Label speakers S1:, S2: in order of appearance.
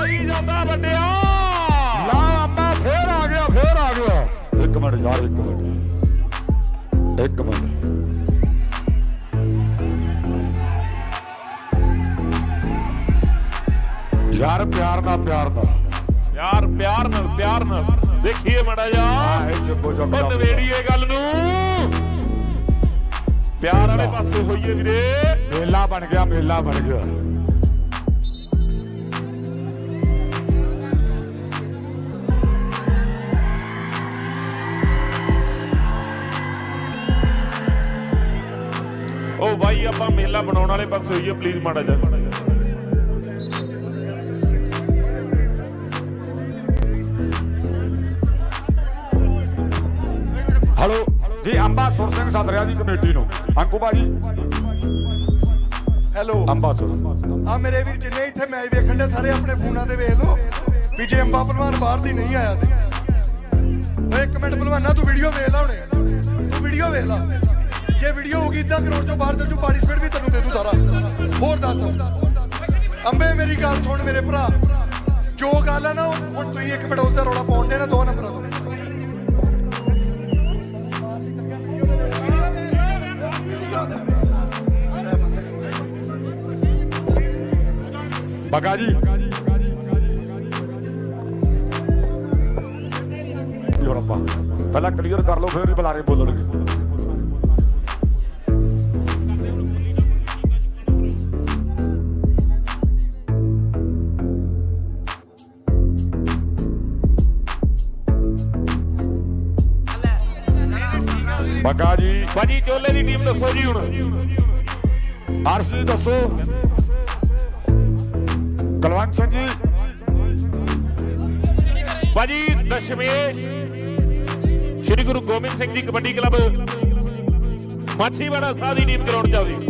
S1: ਆਈ ਜਾਂਦਾ ਵੱਡਿਆ।
S2: ਲਾ ਅੰਬਾ ਫੇਰ ਆ ਗਿਆ ਫੇਰ ਆ ਗਿਆ। ਇੱਕ ਮਿੰਟ ਯਾਰ ਇੱਕ ਮਿੰਟ। ਇੱਕ ਮਿੰਟ। ਯਾਰ ਪਿਆਰ ਦਾ ਪਿਆਰ ਦਾ
S1: ਯਾਰ ਪਿਆਰ ਨਾਲ ਪਿਆਰ ਨਾਲ। ਦੇਖੀਏ ਮੜਾ ਜਾ ਉਹ ਨਵੇੜੀਏ ਗੱਲ ਨੂੰ। ਪਿਆਰ ਵਾਲੇ ਪਾਸੇ ਹੋਈਏ ਵੀਰੇ।
S2: ਮੇਲਾ ਬਣ ਗਿਆ ਮੇਲਾ ਬਣ ਗਿਆ।
S1: ਉਹ ਬਾਈ ਆਪਾਂ ਮੇਲਾ ਬਣਾਉਣ ਵਾਲੇ ਪਾਸੇ ਹੋਈਏ ਪਲੀਜ਼ ਮਾੜਾ ਜਾ
S2: ਹਲੋ ਜੀ ਅੰਬਾ ਸੁਰ ਸਿੰਘ ਸਦਰਿਆ ਦੀ ਕਮੇਟੀ ਨੂੰ। ਅੰਕੂ ਬਾਜੀ
S3: ਹੈਲੋ
S2: ਅੰਬਾ ਸੁਰ।
S3: ਆ ਮੇਰੇ ਵੀਰ ਜਿੰਨੇ ਇੱਥੇ ਮੈਚ ਵੇਖਣ ਦੇ ਸਾਰੇ ਆਪਣੇ ਫੋਨਾਂ ਤੇ ਵੇਖ ਲਓ ਵੀ ਜੇ ਅੰਬਾ ਪਹਿਲਵਾਨ ਬਾਹਰ ਦੀ ਨਹੀਂ ਆਇਆ ਤੇ। ਓਏ ਇੱਕ ਮਿੰਟ ਪਹਿਲਵਾਨਾ ਤੂੰ ਵੀਡੀਓ ਵੇਖ ਲਾ ਹੁਣੇ। ਤੂੰ ਵੀਡੀਓ ਵੇਖ ਲਾ। ਵੀਡੀਓ ਹੋਗੀ ਇਦਾਂ ਕਰੋੜ ਚੋਂ ਬਾਹਰ ਚੱਲ ਪਾਰਟਿਸਪੇਟ ਵੀ ਤੈਨੂੰ ਦੇ ਦੂ ਸਾਰਾ। ਹੋਰ ਦੱਸ। ਅੰਬੇ, ਮੇਰੀ ਗੱਲ ਸੁਣ ਮੇਰੇ ਭਰਾ। ਜੋ ਗੱਲ ਆ ਨਾ, ਹੁਣ ਤੁਸੀਂ ਇੱਕ ਮਿੰਟ ਉੱਤੇ ਰੌਲਾ ਪਾਉਂਦੇ ਨਾ, ਦੋ ਨੰਬਰਾਂ ਤੋਂ।
S2: ਬਗਾ ਜੀ। ਹੋਰ ਪਹਿਲਾਂ ਕਲੀਅਰ ਕਰ ਲਓ, ਫਿਰ ਹੀ ਬੁਲਾਰੇ ਬੋਲਣਗੇ। ਬਗਾ ਜੀ।
S1: ਬਾਜੀ ਚੋਲੇ ਦੀ ਟੀਮ ਦੱਸੋ ਜੀ ਹੁਣ।
S2: ਆਰਸੀ ਦੱਸੋ। ਕਲਵੰਤ ਸਿੰਘ ਜੀ।
S1: ਭਾਜੀ ਦਸ਼ਮੇਸ਼ ਸ਼੍ਰੀ ਗੁਰੂ ਗੋਬਿੰਦ ਸਿੰਘ ਜੀ ਕਬੱਡੀ ਕਲੱਬ। ਮਾਛੀਵਾੜਾ ਸਾਹਿਬ ਦੀ ਟੀਮ ਗਰਾਊਂਡ ਚ